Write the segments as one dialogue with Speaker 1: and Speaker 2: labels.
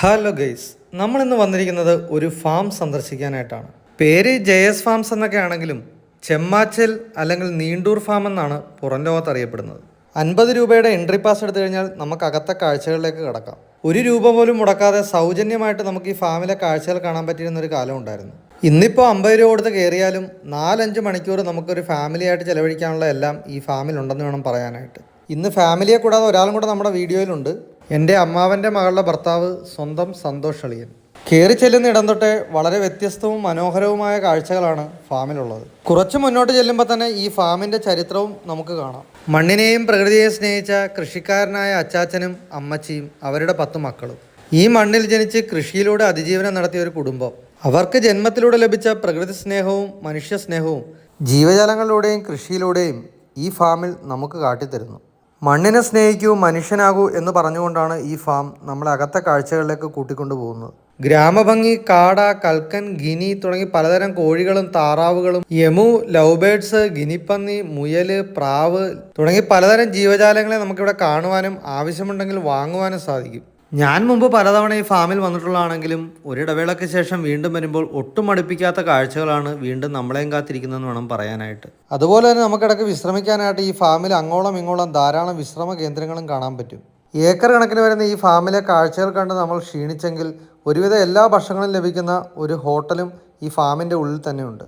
Speaker 1: Hello guys നമ്മൾ ഇന്ന് വന്നിരിക്കുന്നത് ഒരു ഫാം സന്ദർശിക്കാനായിട്ടാണ്. പേര് ജെ എസ് ഫാംസ് എന്നൊക്കെ ആണെങ്കിലും ചെമ്മാച്ചൽ അല്ലെങ്കിൽ നീണ്ടൂർ ഫാം എന്നാണ് പുറം ലോകത്ത് അറിയപ്പെടുന്നത്. അൻപത് രൂപയുടെ എൻട്രി പാസ് എടുത്തു കഴിഞ്ഞാൽ നമുക്ക് അകത്തെ കാഴ്ചകളിലേക്ക് കിടക്കാം. ഒരു രൂപ പോലും മുടക്കാതെ സൗജന്യമായിട്ട് നമുക്ക് ഈ ഫാമിലെ കാഴ്ചകൾ കാണാൻ പറ്റിയിരുന്ന ഒരു കാലം ഉണ്ടായിരുന്നു. ഇന്നിപ്പോൾ അമ്പത് രൂപ കൊടുത്ത് കയറിയാലും നാലഞ്ച് മണിക്കൂർ നമുക്കൊരു ഫാമിലിയായിട്ട് ചെലവഴിക്കാനുള്ള എല്ലാം ഈ ഫാമിലുണ്ടെന്ന് വേണം പറയാനായിട്ട്. ഇന്ന് ഫാമിലിയെ കൂടാതെ ഒരാളും കൂടെ നമ്മുടെ വീഡിയോയിലുണ്ട്. എന്റെ അമ്മാവന്റെ മകളുടെ ഭർത്താവ് സ്വന്തം സന്തോഷ് അളിയൻ. കയറി ചെല്ലുന്ന ഇടം തൊട്ടേ വളരെ വ്യത്യസ്തവും മനോഹരവുമായ കാഴ്ചകളാണ് ഫാമിലുള്ളത്. കുറച്ച് മുന്നോട്ട് ചെല്ലുമ്പോൾ തന്നെ ഈ ഫാമിന്റെ ചരിത്രവും നമുക്ക് കാണാം. മണ്ണിനെയും പ്രകൃതിയെയും സ്നേഹിച്ച കൃഷിക്കാരനായ അച്ചാച്ചനും അമ്മച്ചിയും അവരുടെ പത്ത് മക്കളും. ഈ മണ്ണിൽ ജനിച്ച് കൃഷിയിലൂടെ അതിജീവനം നടത്തിയ ഒരു കുടുംബം. അവർക്ക് ജന്മത്തിലൂടെ ലഭിച്ച പ്രകൃതി സ്നേഹവും മനുഷ്യ സ്നേഹവും ജീവജാലങ്ങളിലൂടെയും കൃഷിയിലൂടെയും ഈ ഫാമിൽ നമുക്ക് കാട്ടിത്തരുന്നു. മണ്ണിനെ സ്നേഹിക്കൂ മനുഷ്യനാകൂ എന്ന് പറഞ്ഞുകൊണ്ടാണ് ഈ ഫാം നമ്മളെ അകത്തെ കാഴ്ചകളിലേക്ക് കൂട്ടിക്കൊണ്ടു പോകുന്നത്. ഗ്രാമഭംഗി കാട കൽക്കൻ ഗിനി തുടങ്ങി പലതരം കോഴികളും താറാവുകളും യമു ലവ് ബേഡ്സ് ഗിനിപ്പന്നി മുയൽ പ്രാവ് തുടങ്ങി പലതരം ജീവജാലങ്ങളെ നമുക്കിവിടെ കാണുവാനും ആവശ്യമുണ്ടെങ്കിൽ വാങ്ങുവാനും സാധിക്കും. ഞാൻ മുമ്പ് പലതവണ ഈ ഫാമിൽ വന്നിട്ടുള്ളതാണെങ്കിലും ഒരിടവേളയ്ക്ക് ശേഷം വീണ്ടും വരുമ്പോൾ ഒട്ടും അടുപ്പിക്കാത്ത കാഴ്ചകളാണ് വീണ്ടും നമ്മളെയും കാത്തിരിക്കുന്നതെന്ന് വേണം പറയാനായിട്ട്. അതുപോലെ തന്നെ നമുക്കിടയ്ക്ക് വിശ്രമിക്കാനായിട്ട് ഈ ഫാമിൽ അങ്ങോളം ഇങ്ങോളം ധാരാളം വിശ്രമ കേന്ദ്രങ്ങളും കാണാൻ പറ്റും. ഏക്കർ കണക്കിന് വരുന്ന ഈ ഫാമിലെ കാഴ്ചകൾ കണ്ട് നമ്മൾ ക്ഷീണിച്ചെങ്കിൽ ഒരുവിധം എല്ലാ ഭക്ഷണങ്ങളും ലഭിക്കുന്ന ഒരു ഹോട്ടലും ഈ ഫാമിന്റെ ഉള്ളിൽ തന്നെയുണ്ട്.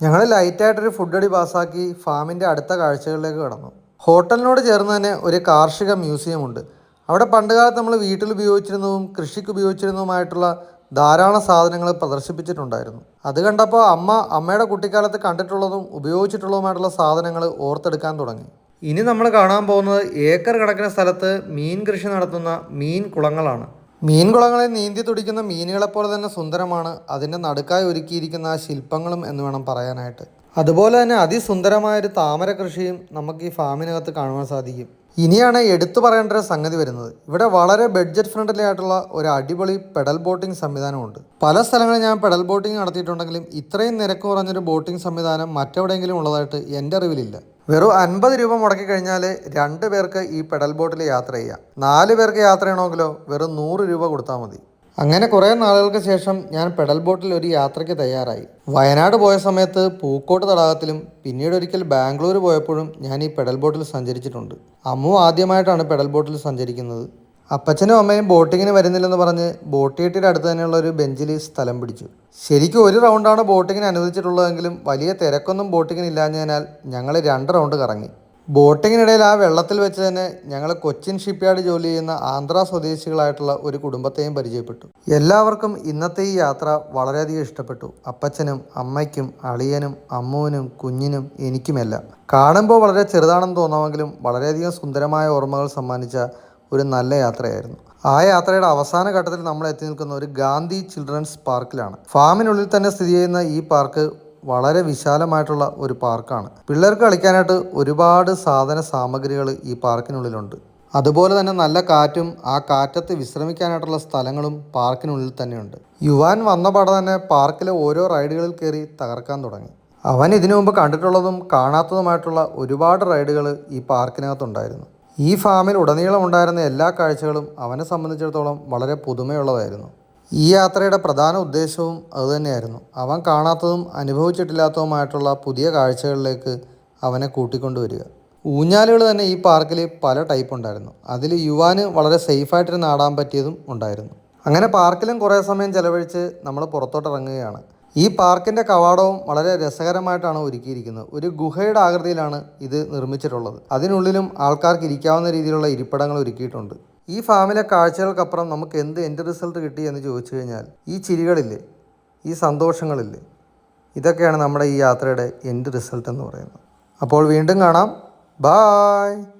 Speaker 1: ഞങ്ങൾ ലൈറ്റായിട്ടൊരു ഫുഡ് അടി പാസ്സാക്കി ഫാമിന്റെ അടുത്ത കാഴ്ചകളിലേക്ക് കടന്നു. ഹോട്ടലിനോട് ചേർന്ന് തന്നെ ഒരു കാർഷിക മ്യൂസിയം ഉണ്ട്. അവിടെ പണ്ടുകാലത്ത് നമ്മൾ വീട്ടിൽ ഉപയോഗിച്ചിരുന്നതും കൃഷിക്ക് ഉപയോഗിച്ചിരുന്നതുമായിട്ടുള്ള ധാരാളം സാധനങ്ങൾ പ്രദർശിപ്പിച്ചിട്ടുണ്ടായിരുന്നു. അത് കണ്ടപ്പോൾ അമ്മ അമ്മയുടെ കുട്ടിക്കാലത്ത് കണ്ടിട്ടുള്ളതും ഉപയോഗിച്ചിട്ടുള്ളതുമായിട്ടുള്ള സാധനങ്ങൾ ഓർത്തെടുക്കാൻ തുടങ്ങി. ഇനി നമ്മൾ കാണാൻ പോകുന്നത് ഏക്കർ കണക്കിന് സ്ഥലത്ത് മീൻ കൃഷി നടത്തുന്ന മീൻ കുളങ്ങളാണ്. മീൻ കുളങ്ങളെ നീന്തി തുടിക്കുന്ന മീനുകളെപ്പോലെ തന്നെ സുന്ദരമാണ്. അതിന്റെ നടുക്കായി ഒരുക്കിയിരിക്കുന്ന ആ ശില്പങ്ങളും എന്ന് വേണം പറയാനായിട്ട്. അതുപോലെ തന്നെ അതിസുന്ദരമായ ഒരു താമര കൃഷിയും നമുക്ക് ഈ ഫാമിനകത്ത് കാണുവാൻ സാധിക്കും. ഇനിയാണ് എടുത്തു പറയേണ്ട ഒരു സംഗതി വരുന്നത്. ഇവിടെ വളരെ ബഡ്ജറ്റ് ഫ്രണ്ട്ലി ആയിട്ടുള്ള ഒരു അടിപൊളി പെഡൽ ബോട്ടിംഗ് സംവിധാനമുണ്ട്. പല സ്ഥലങ്ങളിൽ ഞാൻ പെഡൽ ബോട്ടിംഗ് നടത്തിയിട്ടുണ്ടെങ്കിലും ഇത്രയും നിരക്ക് കുറഞ്ഞൊരു ബോട്ടിംഗ് സംവിധാനം മറ്റെവിടെയെങ്കിലും ഉള്ളതായിട്ട് എന്റെ അറിവിലില്ല. വെറും അൻപത് രൂപ മുടക്കി കഴിഞ്ഞാൽ രണ്ട് പേർക്ക് ഈ പെഡൽ ബോട്ടിൽ യാത്ര ചെയ്യാം. നാല് പേർക്ക് യാത്ര ചെയ്യണമെങ്കിലോ വെറും നൂറ് രൂപ കൊടുത്താൽ മതി. അങ്ങനെ കുറേ നാളുകൾക്ക് ശേഷം ഞാൻ പെഡൽ ബോട്ടിൽ ഒരു യാത്രയ്ക്ക് തയ്യാറായി. വയനാട് പോയ സമയത്ത് പൂക്കോട്ട് തടാകത്തിലും പിന്നീട് ഒരിക്കൽ ബാംഗ്ലൂർ പോയപ്പോഴും ഞാൻ ഈ പെഡൽ ബോട്ടിൽ സഞ്ചരിച്ചിട്ടുണ്ട്. അമ്മു ആദ്യമായിട്ടാണ് പെഡൽ ബോട്ടിൽ സഞ്ചരിക്കുന്നത്. അപ്പച്ചനും അമ്മയും ബോട്ടിങ്ങിന് വരുന്നില്ലെന്ന് പറഞ്ഞ് ബോട്ടിയേട്ടിയുടെ അടുത്ത് തന്നെയുള്ള ഒരു ബെഞ്ചിൽ സ്ഥലം പിടിച്ചു. ശരിക്കും ഒരു റൗണ്ടാണ് ബോട്ടിങ്ങിന് അനുവദിച്ചിട്ടുള്ളതെങ്കിലും വലിയ തിരക്കൊന്നും ബോട്ടിങ്ങിന് ഇല്ലാഞ്ഞതിനാൽ ഞങ്ങൾ രണ്ട് റൗണ്ട് കറങ്ങി. ബോട്ടിങ്ങിനിടയിൽ ആ വെള്ളത്തിൽ വെച്ച് തന്നെ ഞങ്ങൾ കൊച്ചിൻ ഷിപ്പ്യാർഡ് ജോലി ചെയ്യുന്ന ആന്ധ്ര സ്വദേശികളായിട്ടുള്ള ഒരു കുടുംബത്തെയും പരിചയപ്പെട്ടു. എല്ലാവർക്കും ഇന്നത്തെ ഈ യാത്ര വളരെയധികം ഇഷ്ടപ്പെട്ടു. അപ്പച്ചനും അമ്മയ്ക്കും അളിയനും അമ്മുവിനും കുഞ്ഞിനും എനിക്കുമെല്ലാം. കാണുമ്പോൾ വളരെ ചെറുതാണെന്ന് തോന്നാമെങ്കിലും വളരെയധികം സുന്ദരമായ ഓർമ്മകൾ സമ്മാനിച്ച ഒരു നല്ല യാത്രയായിരുന്നു. ആ യാത്രയുടെ അവസാന ഘട്ടത്തിൽ നമ്മൾ എത്തി നിൽക്കുന്ന ഒരു ഗാന്ധി ചിൽഡ്രൻസ് പാർക്കിലാണ്. ഫാമിനുള്ളിൽ തന്നെ സ്ഥിതി ചെയ്യുന്ന ഈ പാർക്ക് വളരെ വിശാലമായിട്ടുള്ള ഒരു പാർക്കാണ്. പിള്ളേർക്ക് കളിക്കാനായിട്ട് ഒരുപാട് സാധന സാമഗ്രികൾ ഈ പാർക്കിനുള്ളിലുണ്ട്. അതുപോലെ തന്നെ നല്ല കാറ്റും ആ കാറ്റത്ത് വിശ്രമിക്കാനായിട്ടുള്ള സ്ഥലങ്ങളും പാർക്കിനുള്ളിൽ തന്നെയുണ്ട്. യുവാൻ വന്ന പാടെ തന്നെ പാർക്കിലെ ഓരോ റൈഡുകളിൽ കയറി തകർക്കാൻ തുടങ്ങി. അവൻ ഇതിനു മുമ്പ് കണ്ടിട്ടുള്ളതും കാണാത്തതുമായിട്ടുള്ള ഒരുപാട് റൈഡുകൾ ഈ പാർക്കിനകത്തുണ്ടായിരുന്നു. ഈ ഫാമിൽ ഉടനീളം ഉണ്ടായിരുന്ന എല്ലാ കാഴ്ചകളും അവനെ സംബന്ധിച്ചിടത്തോളം വളരെ പുതുമയുള്ളതായിരുന്നു. ഈ യാത്രയുടെ പ്രധാന ഉദ്ദേശവും അതുതന്നെയായിരുന്നു അവൻ കാണാത്തതും അനുഭവിച്ചിട്ടില്ലാത്തതുമായിട്ടുള്ള പുതിയ കാഴ്ചകളിലേക്ക് അവനെ കൂട്ടിക്കൊണ്ടുവരിക. ഊഞ്ഞാലുകൾ തന്നെ ഈ പാർക്കിൽ പല ടൈപ്പ് ഉണ്ടായിരുന്നു. അതിൽ യുവാന് വളരെ സേഫായിട്ടിരുന്ന് ആടാൻ പറ്റിയതും ഉണ്ടായിരുന്നു. അങ്ങനെ പാർക്കിലും കുറേ സമയം ചെലവഴിച്ച് നമ്മൾ പുറത്തോട്ട് ഇറങ്ങുകയാണ് ഈ പാർക്കിന്റെ കവാടവും വളരെ രസകരമായിട്ടാണ് ഒരുക്കിയിരിക്കുന്നത്. ഒരു ഗുഹയുടെ ആകൃതിയിലാണ് ഇത് നിർമ്മിച്ചിട്ടുള്ളത്. അതിനുള്ളിലും ആൾക്കാർക്ക് ഇരിക്കാവുന്ന രീതിയിലുള്ള ഇരിപ്പിടങ്ങൾ ഒരുക്കിയിട്ടുണ്ട്. ഈ ഫാമിലെ കാഴ്ചകൾക്കപ്പുറം നമുക്ക് എന്ത് എന്റെ റിസൾട്ട് കിട്ടി എന്ന് ചോദിച്ചു കഴിഞ്ഞാൽ ഈ ചിരികളില്ലേ ഈ സന്തോഷങ്ങളില്ലേ ഇതൊക്കെയാണ് നമ്മുടെ ഈ യാത്രയുടെ എന്റെ റിസൾട്ട് എന്ന് പറയുന്നത്. അപ്പോൾ വീണ്ടും കാണാം. ബായ്